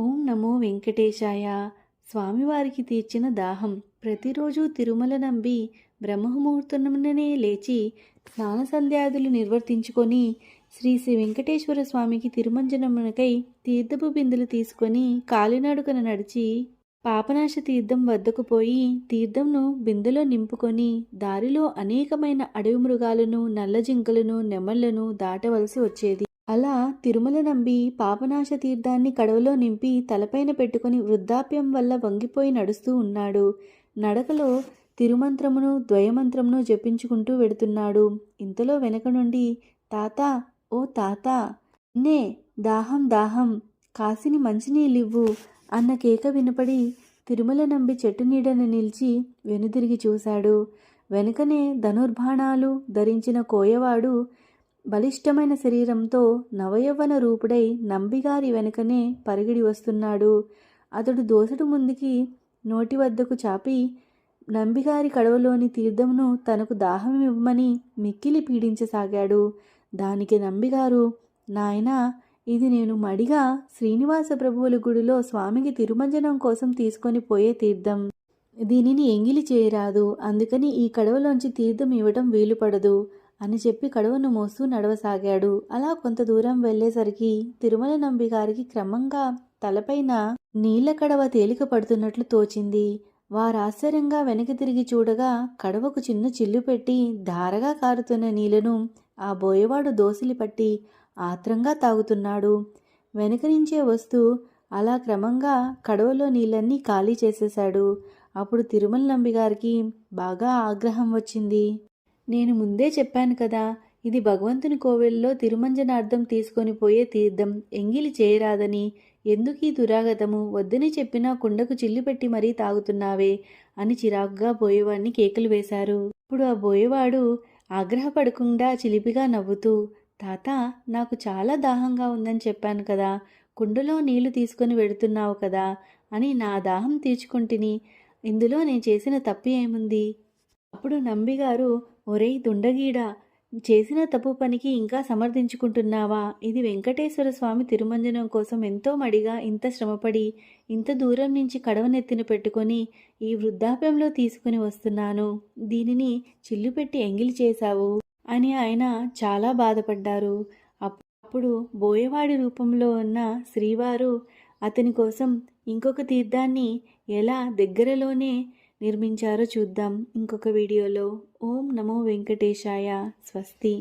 ఓం నమో వెంకటేశాయ. స్వామివారికి తీర్చిన దాహం. ప్రతిరోజు తిరుమల నంబి బ్రహ్మముహూర్తంలోనే లేచి స్నాన సంధ్యాదులు నిర్వర్తించుకొని శ్రీ శ్రీ వెంకటేశ్వర స్వామికి తిరుమంజనమునకై తీర్థపు బిందులు తీసుకొని కాలినడుకన నడిచి పాపనాశ తీర్థం వద్దకు పోయి తీర్థంను బిందెలో నింపుకొని దారిలో అనేకమైన అడవి మృగాలను నల్ల జింకలను నెమళ్ళను దాటవలసి వచ్చేది. అలా తిరుమల నంబి పాపనాశ తీర్థాన్ని కడవలో నింపి తలపైన పెట్టుకుని వృద్ధాప్యం వల్ల వంగిపోయి నడుస్తూ ఉన్నాడు. నడకలో తిరుమంత్రమును ద్వయమంత్రమును జపించుకుంటూ వెడుతున్నాడు. ఇంతలో వెనక నుండి తాత ఓ తాత! నే దాహం దాహం! కాసిని మంచినీళ్ళివ్వు! అన్న కేక వినపడి తిరుమల నంబి చెట్టు నీడన నిలిచి వెనుదిరిగి చూశాడు. వెనుకనే ధనుర్బాణాలు ధరించిన కోయవాడు బలిష్టమైన శరీరంతో నవయవ్వన రూపుడై నంబిగారి వెనుకనే పరిగిడి వస్తున్నాడు. అతడు దోసడు ముందుకి నోటి వద్దకు చాపి నంబిగారి కడవలోని తీర్థమును తనకు దాహం ఇవ్వమని మిక్కిలి పీడించసాగాడు. దానికి నంబిగారు నాయనా ఇది నేను మడిగా శ్రీనివాస ప్రభువుల గుడిలో స్వామికి తిరుమంజనం కోసం తీసుకొని పోయే తీర్థం. దీనిని ఎంగిలి చేయరాదు. అందుకని ఈ కడవలోంచి తీర్థం ఇవ్వటం వీలుపడదు. అని చెప్పి కడవను మోస్తూ నడవసాగాడు. అలా కొంత దూరం వెళ్ళేసరికి తిరుమల నంబి గారికి క్రమంగా తలపైన నీళ్ళ కడవ తేలిక పడుతున్నట్లు తోచింది. వారాశ్చర్యంగా వెనక్కి తిరిగి చూడగా కడవకు చిన్న చిల్లు పెట్టి ధారగా కారుతున్న నీళ్ళను ఆ బోయవాడు దోసిలి పట్టి ఆత్రంగా తాగుతున్నాడు. వెనక నుంచే వస్తూ అలా క్రమంగా కడవలో నీళ్ళన్నీ ఖాళీ చేసేశాడు. అప్పుడు తిరుమల నంబి గారికి బాగా ఆగ్రహం వచ్చింది. నేను ముందే చెప్పాను కదా ఇది భగవంతుని కోవెల్లో తిరుమంజనార్థం తీసుకొని పోయే తీర్థం. ఎంగిలి చేయరాదని. ఎందుకు ఈ దురాగతము? వద్దని చెప్పినా కుండకు చిల్లు పెట్టి మరీ తాగుతున్నావే అని చిరాకుగా బోయేవాడిని కేకలు వేశారు. ఇప్పుడు ఆ బోయేవాడు ఆగ్రహపడకుండా చిలిపిగా నవ్వుతూ తాత నాకు చాలా దాహంగా ఉందని చెప్పాను కదా కుండలో నీళ్ళు తీసుకొని వెడుతున్నావు కదా అని నా దాహం తీర్చుకుంటుని ఇందులో నేను చేసిన తప్పు ఏముంది? అప్పుడు నంబిగారు ఒరేయ్ దుండగీడా చేసిన తప్పు పనికి ఇంకా సమర్థించుకుంటున్నావా? ఇది వెంకటేశ్వర స్వామి తిరుమంజనం కోసం ఎంతో మడిగా ఇంత శ్రమపడి ఇంత దూరం నుంచి కడవనెత్తిన పెట్టుకొని ఈ వృద్ధాప్యంలో తీసుకుని వస్తున్నాను. దీనిని చిల్లు పెట్టి ఎంగిలి చేశావు అని ఆయన చాలా బాధపడ్డారు. అప్పుడు బోయవాడి రూపంలో ఉన్న శ్రీవారు అతని కోసం ఇంకొక తీర్థాన్ని ఎలా దగ్గరలోనే నిర్మించారో చూద్దాం. ఇంకొక వీడియోలో ఓం నమో వెంకటేశాయ. స్వస్తి.